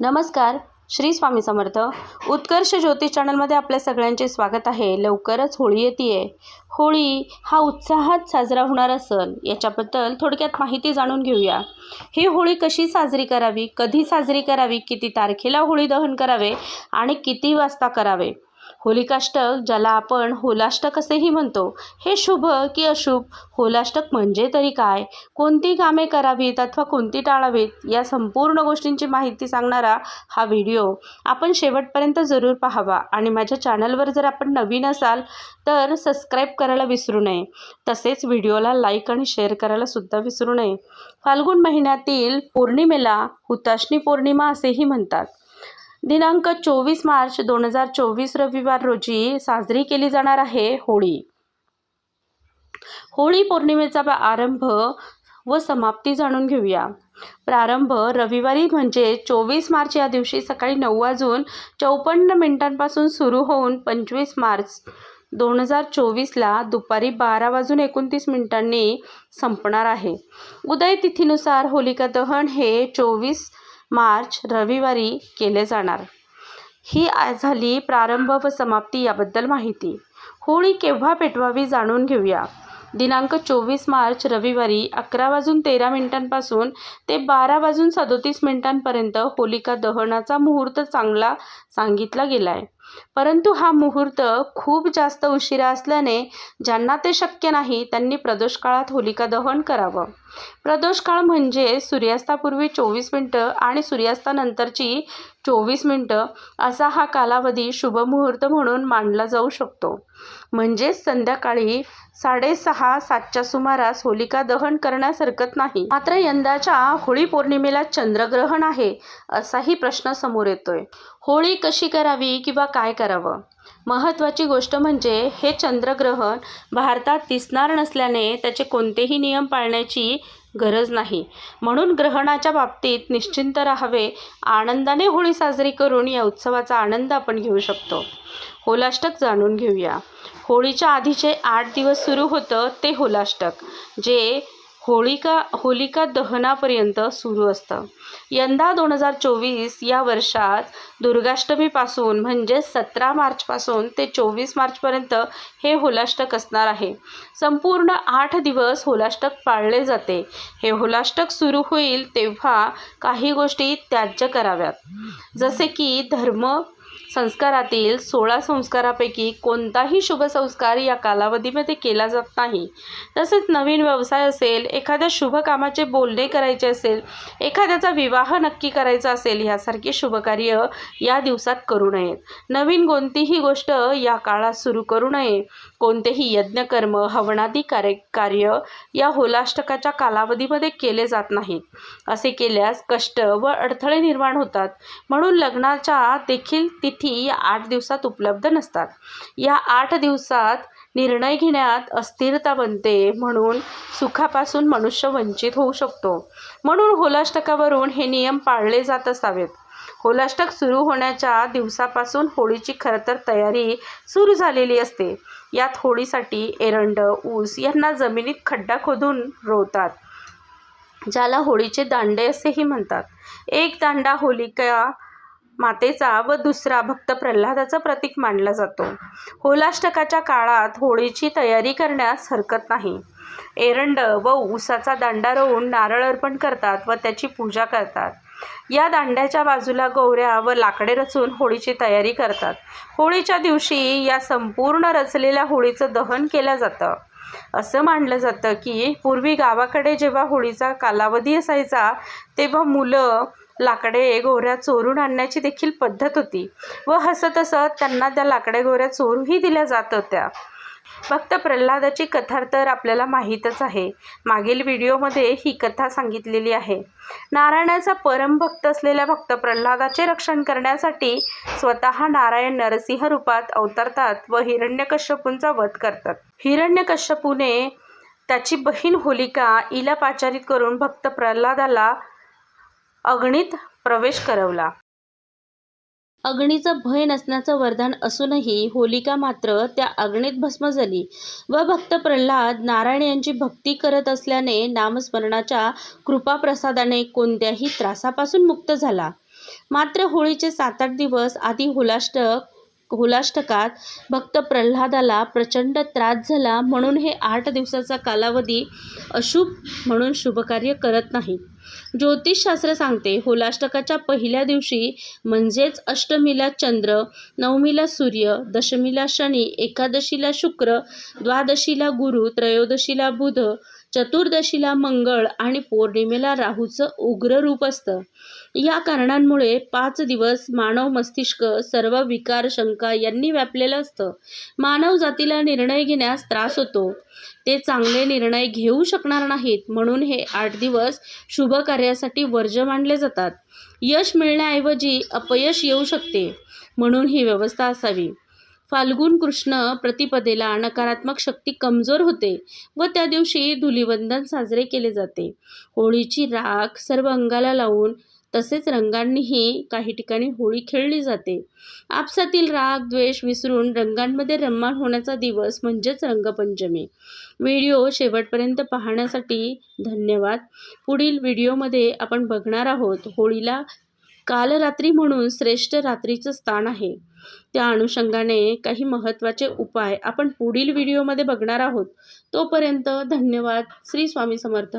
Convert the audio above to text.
नमस्कार श्री स्वामी समर्थ. उत्कर्ष ज्योतिष चॅनलमध्ये आपल्या सगळ्यांचे स्वागत आहे. लवकरच होळी येते होळी हा उत्साहात साजरा होणारा सण. याच्याबद्दल थोडक्यात माहिती जाणून घेऊया. ही होळी कशी साजरी करावी कधी साजरी करावी किती तारखेला होळी दहन करावे आणि किती वाजता करावे? होलिकाष्टक ज्याला आपण होलाष्टक असेही म्हणतो हे शुभ की अशुभ? होलाष्टक म्हणजे तरी काय? कोणती कामे करावीत अथवा कोणती टाळावीत? या संपूर्ण गोष्टींची माहिती सांगणारा हा व्हिडिओ आपण शेवटपर्यंत जरूर पाहावा. आणि माझ्या चॅनलवर जर आपण नवीन असाल तर सबस्क्राईब करायला विसरू नये. तसेच व्हिडिओला लाईक आणि शेअर करायला सुद्धा विसरू नये. फाल्गुन महिन्यातील पौर्णिमेला हुताशनी पौर्णिमा असेही म्हणतात. दिनांक चोवीस मार्च दोन हजार चोवीस रविवार रोजी साजरी केली जाणार आहे होळी. होळी पौर्णिमेचा आरंभ व समाप्ती जाणून घेऊया. प्रारंभ रविवारी म्हणजे चोवीस मार्च या दिवशी सकाळी नऊ वाजून चौपन्न मिनिटांपासून सुरू होऊन पंचवीस मार्च दोन हजार चोवीसला दुपारी बारा वाजून एकोणतीस मिनिटांनी संपणार आहे. उदय तिथीनुसार होलिका दहन हे चोवीस मार्च रविवारी केले जाणार. ही झाली प्रारंभ व समाप्ती याबद्दल माहिती. होळी केव्हा पेटवावी जाणून घेऊया. दिनांक चोवीस मार्च रविवारी अकरा वाजून तेरा मिनिटांपासून ते बारा वाजून सदोतीस मिनिटांपर्यंत होलिका दहनाचा मुहूर्त चांगला सांगितला गेला आहे परंतु हा मुहूर्त खूप जास्त उशिरा असल्याने ज्यांना ते शक्य नाही त्यांनी प्रदोष काळात होलिका दहन करावं. प्रदोष काळ म्हणजे सूर्यास्तापूर्वी चोवीस मिनटं आणि सूर्यास्तानंतरची चोवीस मिनटं असा हा कालावधी शुभमुहूर्त म्हणून मानला जाऊ शकतो. म्हणजेच संध्याकाळी साडेसहा सातच्या सुमारास होलिका दहन करण्यास हरकत नाही. मात्र यंदाच्या होळी पौर्णिमेला चंद्रग्रहण आहे असाही प्रश्न समोर येतोय. होळी कशी करावी किंवा काय करावं? महत्त्वाची गोष्ट म्हणजे हे चंद्रग्रहण भारतात दिसणार नसल्याने त्याचे कोणतेही नियम पाळण्याची गरज नाही. म्हणून ग्रहणाच्या बाबतीत निश्चिंत राहावे आनंदाने होळी साजरी करून या उत्सवाचा आनंद आपण घेऊ शकतो. होलाष्टक जाणून घेऊया. होळीच्या आधीचे आठ दिवस सुरू होतं ते होलाष्टक जे होळिका होलिका दहनापर्यंत सुरू असतं. यंदा दोन हजार चोवीस या वर्षात दुर्गाष्टमीपासून म्हणजे सतरा मार्चपासून ते चोवीस मार्चपर्यंत हे होलाष्टक असणार आहे. संपूर्ण आठ दिवस होलाष्टक पाळले जाते. हे होलाष्टक सुरू होईल तेव्हा काही गोष्टी त्याज्य कराव्यात. जसे की धर्म संस्कारातील सोळा संस्कारापैकी कोणताही शुभ संस्कार या कालावधीमध्ये केला जात नाही. तसेच नवीन व्यवसाय असेल एखाद्या शुभ कामाचे बोलणे करायचे असेल एखाद्याचा विवाह नक्की करायचा असेल यासारखे शुभकार्य या दिवसात करू नयेत नवीन कोणतीही गोष्ट या काळात सुरू करू नये. कोणतेही यज्ञकर्म हवनादी कार्य कार्य या होलाष्टकाच्या कालावधीमध्ये केले जात नाहीत. असे केल्यास कष्ट व अडथळे निर्माण होतात. म्हणून लग्नाच्या देखील तिथी या आठ दिवसात उपलब्ध नसतात. या आठ दिवसात निर्णय घेण्यात अस्थिरता बनते म्हणून सुखापासून मनुष्य वंचित होऊ शकतो. म्हणून होलाष्टकावरून हे नियम पाळले जात असावेत. होलाष्टक सुरू होण्याच्या दिवसापासून होळीची खरं तर तयारी सुरू झालेली असते. यात होळीसाठी एरंड ऊस यांना जमिनीत खड्डा खोदून रोवतात ज्याला होळीचे दांडे असेही म्हणतात. एक दांडा होलिका मातेचा व दुसरा भक्त प्रल्हादाचं प्रतीक मानला जातो. होलाष्टकाच्या काळात होळीची तयारी करण्यास हरकत नाही. एरंड व ऊसाचा दांडा रोवून नारळ अर्पण करतात व त्याची पूजा करतात. या दांड्याच्या बाजूला गौऱ्या व लाकडे रचून होळीची तयारी करतात. होळीच्या दिवशी या संपूर्ण रचलेल्या होळीचं दहन केलं जातं. असं मानलं जातं की पूर्वी गावाकडे जेव्हा होळीचा कालावधी असायचा तेव्हा मुलं लाकडे गोऱ्या चोरून आणण्याची देखील पद्धत होती व हसत हसत त्यांना त्या लाकडे गोऱ्या चोरूही दिल्या जात होत्या. भक्त प्रल्हादाची कथा तर आपल्याला माहीतच आहे. मागील व्हिडिओमध्ये ही कथा सांगितलेली आहे. नारायणाचा परमभक्त असलेल्या भक्त प्रल्हादाचे रक्षण करण्यासाठी स्वतः नारायण नरसिंह रूपात अवतरतात व हिरण्यकश्यपूंचा वध करतात. हिरण्यकश्यपूने त्याची बहीण होलिका इला पाचारित करून भक्त प्रल्हादाला अग्नीत प्रवेश करवला. अग्नीचं भय नसण्याचं वरदान असूनही होलिका मात्र त्या अग्नीत भस्म झाली व भक्त प्रल्हाद नारायण यांची भक्ती करत असल्याने नामस्मरणाच्या कृपाप्रसादाने कोणत्याही त्रासापासून मुक्त झाला. मात्र होळीचे सात आठ दिवस आधी होलाष्टक होलाष्टकात भक्त प्रल्हादाला प्रचंड त्रास झाला म्हणून हे आठ दिवसाचा कालावधी अशुभ म्हणून शुभकार्य करत नाही. ज्योतिषशास्त्र सांगते होलाष्टकाच्या पहिल्या दिवशी म्हणजेच अष्टमीला चंद्र नवमीला सूर्य दशमीला शनी एकादशीला शुक्र द्वादशीला गुरु त्रयोदशीला बुध चतुर्दशीला मंगळ आणि पौर्णिमेला राहूचं उग्र रूप असतं. या कारणांमुळे पाच दिवस मानव मस्तिष्क सर्व विकार शंका यांनी व्यापलेलं असतं. मानव जातीला निर्णय घेण्यास त्रास होतो. ते चांगले निर्णय घेऊ शकणार नाहीत म्हणून हे आठ दिवस शुभ कार्यासाठी वर्ज मानले जातात. यश मिळण्याऐवजी अपयश येऊ शकते म्हणून ही व्यवस्था असावी. फाल्गुन कृष्ण प्रतिपदेला नकारात्मक शक्ती कमजोर होते व त्या दिवशी धुलिवंदन साजरे केले जाते. होळीची राख सर्व अंगाला लावून तसेच रंगांनीही काही ठिकाणी होळी खेळली जाते. आपसातील राग द्वेष विसरून रंगांमध्ये रम्मान होण्याचा दिवस म्हणजेच रंगपंचमी. व्हिडिओ शेवटपर्यंत पाहण्यासाठी धन्यवाद. पुढील व्हिडिओमध्ये आपण बघणार आहोत होळीला कालरात्री म्हणून श्रेष्ठ रात्रीचं स्थान आहे. त्या अनुषंगाने काही महत्त्वाचे उपाय आपण पुढील व्हिडिओमध्ये बघणार आहोत. तोपर्यंत धन्यवाद. श्री स्वामी समर्थ.